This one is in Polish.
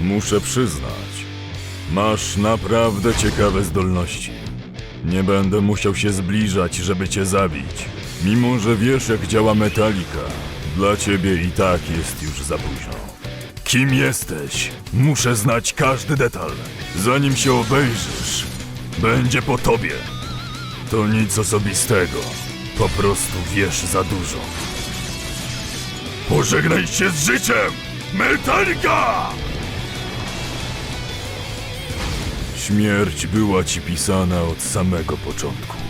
Muszę przyznać, masz naprawdę ciekawe zdolności. Nie będę musiał się zbliżać, żeby cię zabić. Mimo, że wiesz, jak działa metalika, dla ciebie i tak jest już za późno. Kim jesteś? Muszę znać każdy detal. Zanim się obejrzysz, będzie po tobie. To nic osobistego. Po prostu wiesz za dużo. Pożegnaj się z życiem! Metallica! Śmierć była ci pisana od samego początku.